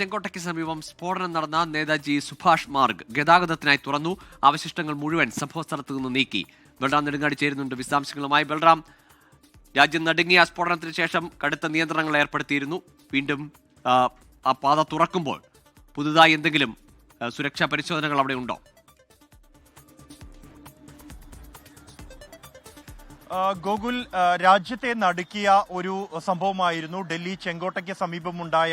ചെങ്കോട്ടയ്ക്ക് സമീപം സ്ഫോടനം നടന്ന നേതാജി സുഭാഷ് മാർഗ് ഗതാഗതത്തിനായി തുറന്നു. അവശിഷ്ടങ്ങൾ മുഴുവൻ സംഭവസ്ഥലത്ത് നിന്ന് നീക്കി. ബൽറാം നെടുങ്ങാടി ചേരുന്നുണ്ട് വിശദാംശങ്ങളുമായി. ബൽറാം രാജ്യം നടുങ്ങിയ സ്ഫോടനത്തിന് ശേഷം കടുത്ത നിയന്ത്രണങ്ങൾ ഏർപ്പെടുത്തിയിരുന്നു. വീണ്ടും ആ, പാത തുറക്കുമ്പോൾ പുതുതായി എന്തെങ്കിലും സുരക്ഷാ പരിശോധനകൾ അവിടെ ഉണ്ടോ? ഗോകുൽ രാജ്യത്തെ നടുക്കിയ ഒരു സംഭവമായിരുന്നു ഡൽഹി ചെങ്കോട്ടയ്ക്ക് സമീപമുണ്ടായ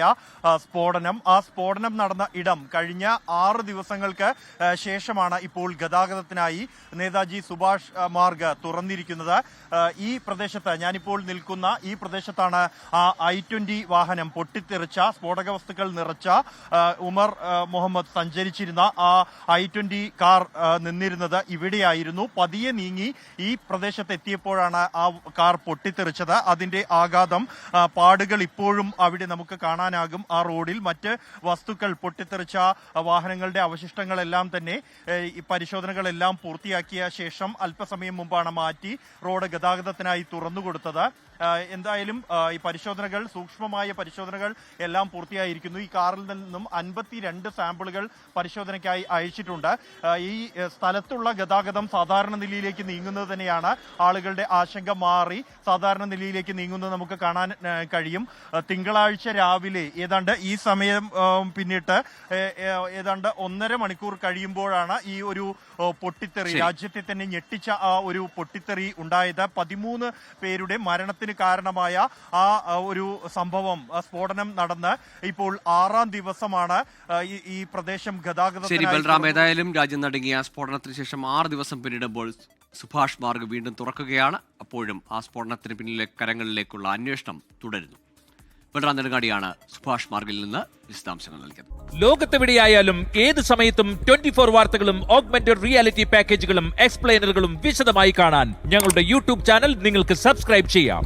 സ്ഫോടനം. ആ സ്ഫോടനം നടന്ന ഇടം കഴിഞ്ഞ ആറ് ദിവസങ്ങൾക്ക് ശേഷമാണ് ഇപ്പോൾ ഗതാഗതത്തിനായി നേതാജി സുഭാഷ് മാർഗ് തുറന്നിരിക്കുന്നത്. ഈ പ്രദേശത്ത് ഞാനിപ്പോൾ നിൽക്കുന്ന ഈ പ്രദേശത്താണ് ആ ഐ ട്വന്റി വാഹനം പൊട്ടിത്തെറിച്ച സ്ഫോടക വസ്തുക്കൾ നിറച്ച ഉമർ മുഹമ്മദ് സഞ്ചരിച്ചിരുന്ന ആ ഐ ട്വന്റി കാർ നിന്നിരുന്നത് ഇവിടെയായിരുന്നു. പതിയെ നീങ്ങി ഈ പ്രദേശത്ത് എത്തിയപ്പോഴാണ് ആ കാർ പൊട്ടിത്തെറിച്ചത്. അതിന്റെ ആഘാതം പാടുകൾ ഇപ്പോഴും അവിടെ നമുക്ക് കാണാനാകും. ആ റോഡിൽ മറ്റ് വസ്തുക്കൾ പൊട്ടിത്തെറിച്ച വാഹനങ്ങളുടെ അവശിഷ്ടങ്ങളെല്ലാം തന്നെ പരിശോധനകളെല്ലാം പൂർത്തിയാക്കിയ ശേഷം അല്പസമയം മുമ്പാണ് മാറ്റി റോഡ് ഗതാഗതത്തിനായി തുറന്നുകൊടുത്തത് എന്തായാലും ഈ പരിശോധനകൾ സൂക്ഷ്മമായ പരിശോധനകൾ എല്ലാം പൂർത്തിയായിരിക്കുന്നു. ഈ കാറിൽ നിന്നും അൻപത്തിരണ്ട് സാമ്പിളുകൾ പരിശോധനയ്ക്കായി അയച്ചിട്ടുണ്ട്. ഈ സ്ഥലത്തുള്ള ഗതാഗതം സാധാരണ നിലയിലേക്ക് നീങ്ങുന്നത് തന്നെയാണ് ആളുകളുടെ ആശങ്ക മാറി സാധാരണ നിലയിലേക്ക് നീങ്ങുന്നത് നമുക്ക് കാണാൻ കഴിയും. തിങ്കളാഴ്ച രാവിലെ ഏതാണ്ട് ഈ സമയം പിന്നിട്ട് ഏതാണ്ട് ഒന്നര മണിക്കൂർ കഴിയുമ്പോഴാണ് ഈ ഒരു പൊട്ടിത്തെറി. രാജ്യത്തെ തന്നെ ഞെട്ടിച്ച ആ ഒരു പൊട്ടിത്തെറി ഉണ്ടായത്. പതിമൂന്ന് പേരുടെ മരണത്തിന് കാരണമായ ആ ഒരു സംഭവം സ്ഫോടനം നടന്ന് ഇപ്പോൾ ആറാം ദിവസമാണ് ഈ- പ്രദേശം ശരി ഗതാഗതത്തിനായി ബൽറാം. ഏതായാലും രാജ്യം നടുങ്ങിയ സ്ഫോടനത്തിന് ശേഷം ആറ് ദിവസം പിന്നിടുമ്പോൾ സുഭാഷ് മാർഗ് വീണ്ടും തുറക്കുകയാണ്. അപ്പോഴും ആ സ്ഫോടനത്തിന് പിന്നിലെ കരങ്ങളിലേക്കുള്ള അന്വേഷണം തുടരുന്നു. ാണ് നെടുങ്ങാടിയാണ് സുഭാഷ് മാർഗിൽ നിന്ന് വിശദാംശങ്ങൾ നൽകിയത്. ലോകത്തെവിടെയായാലും ഏത് സമയത്തും ട്വന്റി ഫോർ വാർത്തകളും ഓഗ്മെന്റഡ് റിയാലിറ്റി പാക്കേജുകളും എക്സ്പ്ലെയിനറുകളും വിശദമായി കാണാൻ ഞങ്ങളുടെ യൂട്യൂബ് ചാനൽ നിങ്ങൾക്ക് സബ്സ്ക്രൈബ് ചെയ്യാം.